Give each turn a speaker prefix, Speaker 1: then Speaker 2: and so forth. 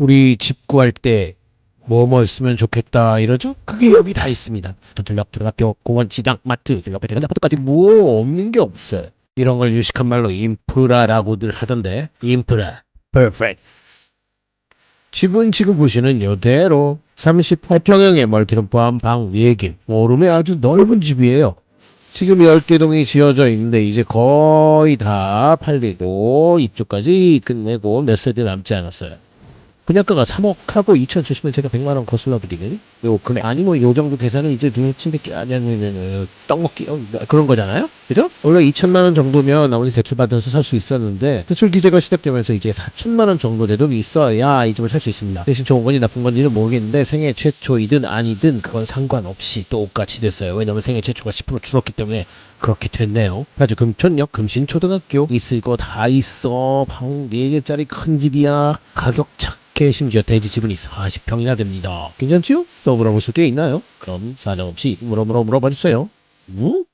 Speaker 1: 우리 집 구할 때 뭐뭐 있으면 좋겠다 이러죠? 그게 여기 다 있습니다. 전철역, 초등학교, 공원, 시장, 마트, 그 옆에 대는 아파트까지 뭐 없는 게 없어요. 이런 걸 유식한 말로 인프라라고들 하던데 인프라, perfect. 집은 지금 보시는 이대로 38평형의 멀티룸 포함 방 4개, 오름에 아주 넓은 집이에요. 지금 10개 동이 지어져 있는데 이제 거의 다 팔리고 입주까지 끝내고 몇 세대 남지 않았어요. 분양가가 3억하고 2,070원 제가 100만 원 거슬러 드리거든요. 요 금액 아니 뭐요 정도 계산은 이제 눈에 침뱉기 아니면 떡먹기 어, 그런 거잖아요. 그죠? 원래 2천만 원 정도면 나머지 대출 받아서 살 수 있었는데 대출 규제가 시작되면서 이제 4천만 원 정도 내 돈이 있어야 이 집을 살 수 있습니다. 대신 좋은 건지 나쁜 건지는 모르겠는데 생애 최초이든 아니든 그건 상관없이 똑같이 됐어요. 왜냐면 생애 최초가 10% 줄었기 때문에 그렇게 됐네요. 아주 금천역 금신초등학교 있을 거 다 있어. 방 4개짜리 큰 집이야. 가격 착 해. 심지어 대지 지분이 40평이나 됩니다. 괜찮지요? 또 물어볼 수게 있나요? 그럼 사정 없이 물어 물어 물어봐 주세요. 응?